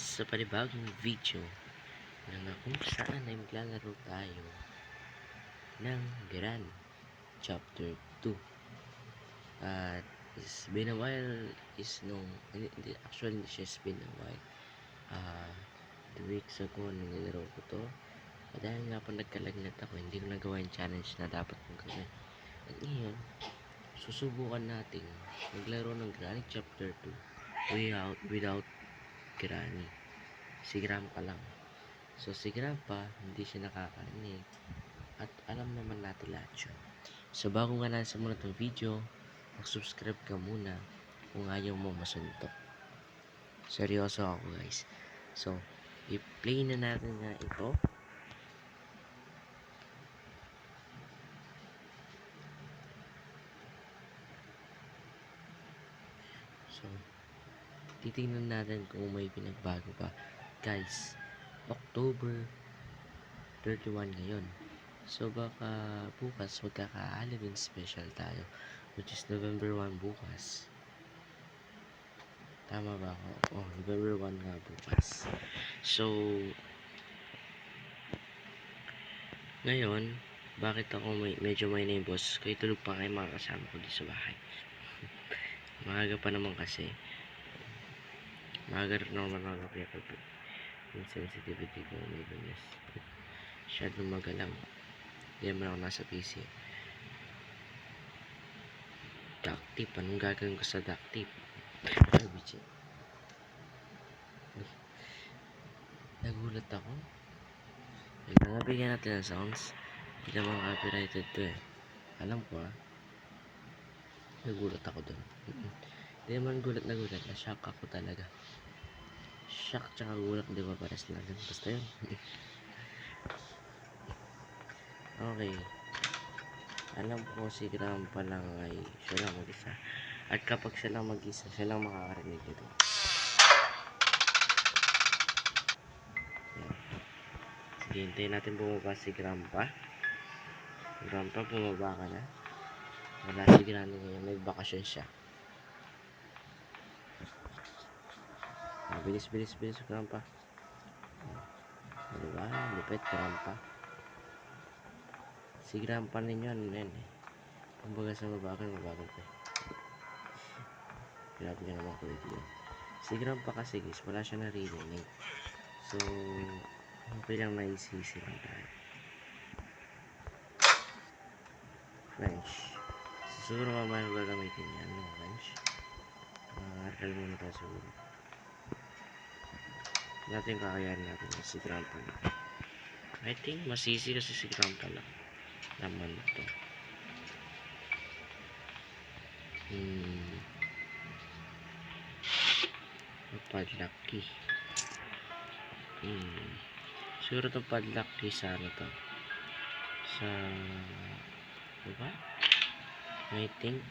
sa panibagong video na kung saan ay maglalaro tayo ng Gran Chapter 2 at it's been a while is nung hindi, actually it's been a while. Ah two weeks ago nung nilaro ko to. At dahil nga po nagkalagnat ako hindi ko nagawa yung challenge na dapat kong gawin. At ngayon susubukan natin maglaro ng Granny Chapter 2 without without Granny si Grandpa lang. So si Grandpa hindi siya nakakarinig. At alam naman natin lahat yun. So bago nga nasa muna itong video mag-subscribe ka muna kung ayaw mo masuntok seryoso ako guys. So i-play na natin nga ito So, titingnan natin kung may pinagbago pa. Guys, October 31 ngayon. So, baka bukas magkaka-Halloween special tayo. Which is November 1 bukas. Tama ba ako? Oh, November 1 nga bukas. So, ngayon, bakit ako may, medyo may na yung boss? Kaya tulog pa kayo mga kasama ko dito sa bahay. Maaga pa naman kasi. Naman ako kaya pag yung sensitivity ko may lunes. Masyadong magalang. Hindi naman ako nasa PC. Duct tape. Anong gagawin ko sa duct tape? Ay, bitch. Nagulat ako. Kailangan bigyan natin ng sounds. Hindi naman copyrighted to eh. Alam ko ah. Nagulat ako dun. Hindi naman gulat na gulat. Na-shock ako talaga. Shock tsaka gulat. Hindi ba pares lang. Basta yun. okay. Alam ko si Grandpa lang ay siya lang mag-isa. At kapag siya lang mag-isa, siya lang makakarinig. Yan. Sige, hintayin natin bumaba si Grandpa. Grandpa, bumaba ka na. Wala si Granny ngayon, may bakasyon siya. Ah, bilis, bilis, bilis, Grandpa. Ah, diba? Lupit, Grandpa. Si Grandpa ninyo, ano yan eh. Kumbaga sa mabagal, mabagal pa eh. Grabe ka naman kulit yun. Si Grandpa kasi guys, wala siya naririnig. So, okay lang naisisi lang tayo. French. Siguro mamaya gagamitin yan, yung French. Uh, aral muna tayo siguro. Natin yung kakayahan natin si Grandpa lang. I think masisi kasi si Grandpa lang. Naman ito. Hmm. Padlock key. Hmm. Siguro itong padlock key sa ano to. Sa... Diba? I think.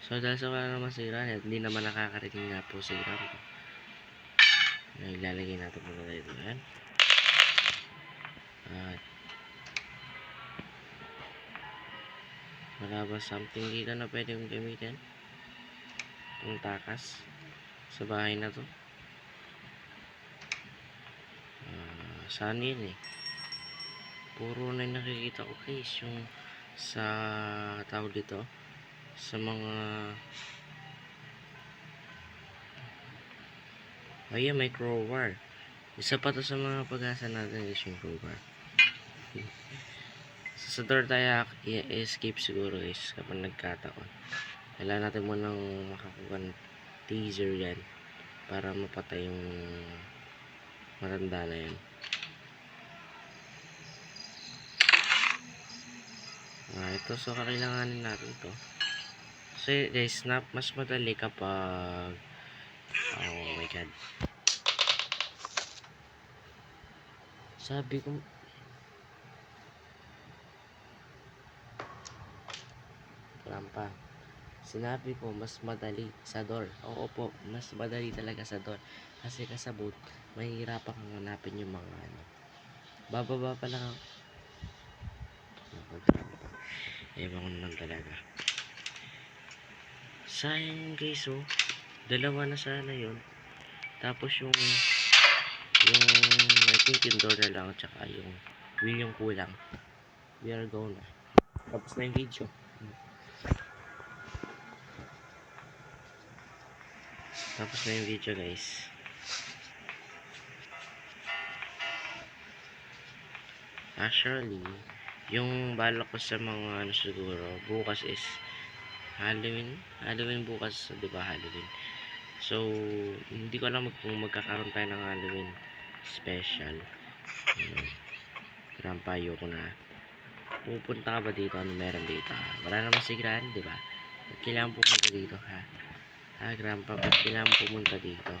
So, dahil sa wala naman si Granny hindi naman nakakarating nga po si Grandpa. Na ilalagay natin muna dito yan. At wala ba something dito na pwede kong gamitin? Itong takas sa bahay na to. Ah, saan yun eh? Puro na nakikita ko guys yung sa tawag dito sa mga Ayan, may crowbar. Isa pa to sa mga pag-asa natin is yung crowbar. sa door tayo i-escape siguro is kapag nagkataon. Kailangan natin munang makakuha ng teaser yan para mapatay yung matanda na yan. Ah, ito so kakailanganin natin to. So guys, snap mas madali kapag oh my. Sabi ko Lampa. Sinabi ko mas madali sa door. Oo po, mas madali talaga sa door. Kasi kasabot, mahihirapan kang hanapin yung mga ano. Bababa pa lang ako. Ewan ko na lang talaga. Sayang guys oh. Dalawa na sana yun. Tapos yung Yung, I think yung door na lang, tsaka yung wheel yung kulang. We are go na. Tapos na yung video. Tapos na yung video guys. Actually, yung balak ko sa mga ano siguro, bukas is Halloween. Halloween bukas, di ba Halloween? So, hindi ko alam kung magkakaroon tayo ng Halloween special. Hmm. Grandpa, ayoko na. Pupunta ka ba dito? Ano meron dito? Wala naman si Gran, di ba? Kailangan pumunta dito, ha? Ha, Grandpa, ba't kailangan pumunta dito?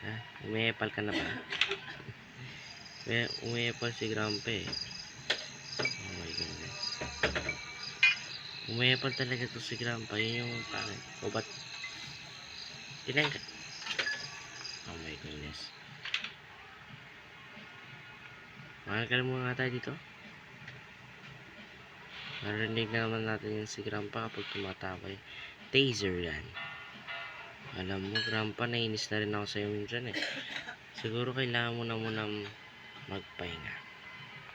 Ha? Umiepal ka na ba? Umiepal si Grandpa eh. Umiepal talaga to si Grandpa. Yun yung pangit. O ba't? Kailan ka? Oh my goodness. Makakal muna nga tayo dito. Narinig na naman natin yung si Grandpa kapag tumataway. Taser yan. Alam mo, Grandpa, nainis na rin ako sa'yo minsan eh. Siguro kailangan mo na muna magpahinga.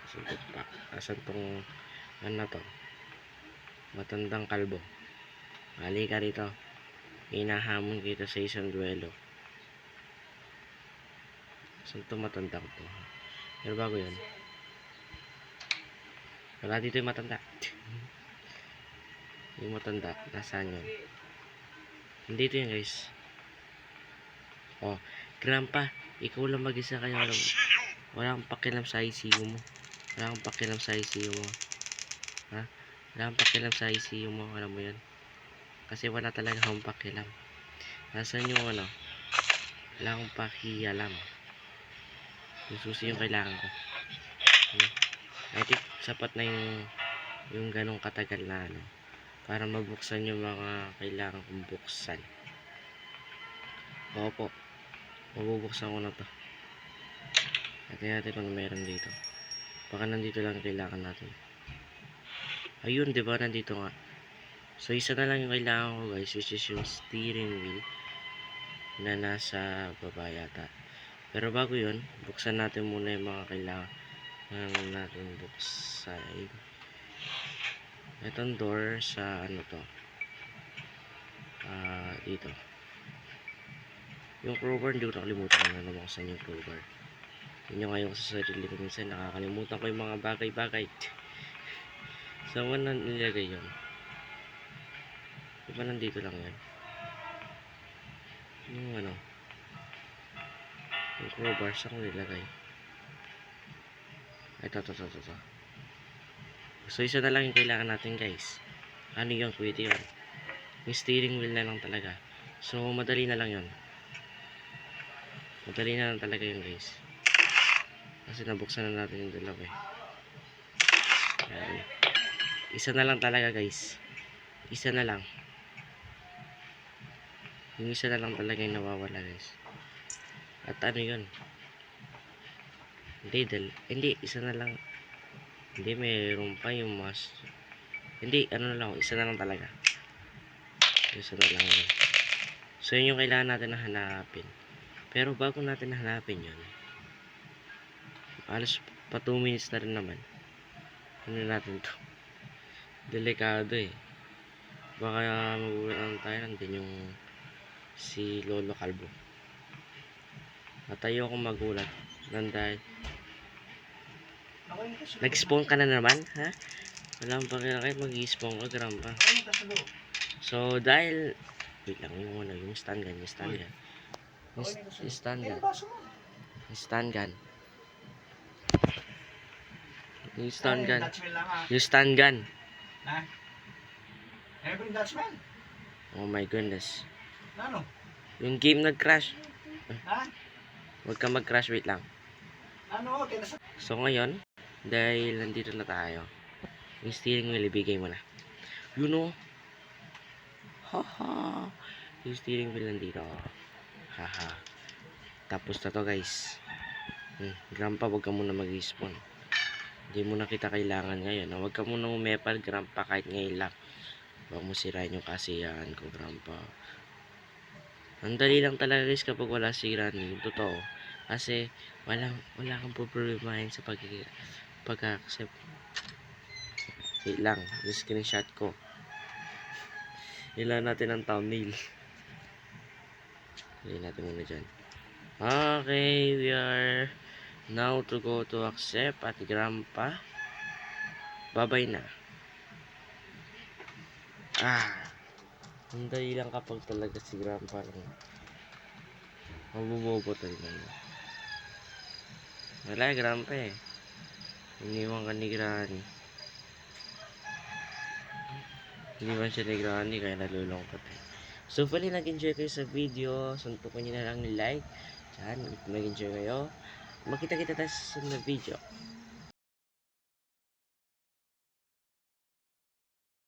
Asan pa? Asan tong, ano to? Matandang kalbo. Mali ka rito. Hinahamon kita sa isang duelo. Asan to matanda ko to? Pero bago yun. Wala dito yung matanda. yung matanda. Nasaan yun? Nandito yun guys. Oh, Grandpa, ikaw lang mag-isa kaya walang, wala kang pakialam sa ICU mo. Wala kang pakialam sa ICU mo. Ha? Wala kang pakialam sa ICU mo, alam mo yan. Kasi wala talaga akong pakialam. Nasaan yung ano? Wala akong pakialam. Yung susi yung kailangan ko. Hmm. I think sapat na yung yung ganong katagal na ano para mabuksan yung mga kailangan kong buksan. Opo. Mabubuksan ko na to. Natin natin kung meron dito. Baka nandito lang kailangan natin. Ayun, di ba? Nandito nga. So, isa na lang yung kailangan ko guys, which is yung steering wheel na nasa baba yata. Pero bago yun, buksan natin muna yung mga kailangan natin buksan. Itong door sa ano to. Ah, dito. Yung crowbar, hindi ko nakalimutan kung ano buksan yung crowbar. Yun yung ngayon sa sarili ko minsan, nakakalimutan ko yung mga bagay-bagay. Saan mo na nilagay yun? Di ba nandito lang yan? Yung ano? Yung crowbar, saan ko nilagay? Ito, ito, ito, ito. So, isa na lang yung kailangan natin, guys. Ano yung pwede yun? Yung steering wheel na lang talaga. So, madali na lang yun. Madali na lang talaga yun, guys. Kasi nabuksan na natin yung dalawa eh. Ayan. Isa na lang talaga, guys. Isa na lang. Yung isa na lang talaga yung nawawala, guys. At ano yun? Hindi, dal hindi, isa na lang. Hindi, mayroon pa yung mas. Hindi, ano na lang, isa na lang talaga. Isa na lang yun. So, yun yung kailangan natin na hanapin. Pero bago natin hanapin yun, alas pa 2 minutes na rin naman. Ano natin to? Delikado eh. Baka magugulan tayo nandun yung si Lolo Calvo. At ayoko magulat. Nang dahil Nag-spawn ka na naman, ha? Wala akong pakialam kahit mag-spawn ka, grandpa. So, dahil... Wait lang, yung ano, yung stun gun, yung stun gun. Yung stun gun. Yung stun gun. Yung stun gun. Yung stun gun. Na? Every Dutchman? Oh my goodness. Ano? Yung game nag-crash. Ha? Huwag ka mag-crash, wait lang. Ano? Kinasa... So, ngayon, dahil nandito na tayo, yung steering wheel, ibigay mo na. You know? Haha. Yung steering wheel nandito. Haha. Tapos na to, guys. Hmm, grandpa, wag ka muna mag-spawn. Hindi mo na kita kailangan ngayon. Huwag ka muna umepal, grandpa, kahit ngayon lang. Huwag mo sirain yung kasiyahan ko, grandpa. Ang dali lang talaga guys kapag wala si Granny. Totoo. Kasi walang wala kang problemahin sa pag pag-accept. Wait lang, yung screenshot ko. Ilan natin ang thumbnail. Ilagay natin muna dyan. Okay, we are now to go to accept at grandpa. Babay na. Ah. Ang lang kapag talaga si grandpa lang. Mabubobo talaga. yun. Wala, grandpa eh. Iniwan ka ni granny. Iniwan siya ni granny kaya nalulungkot eh. So, hopefully nag-enjoy kayo sa video. Suntukan nyo na lang like. Diyan, kung nag-enjoy kayo. Magkita-kita tayo sa video.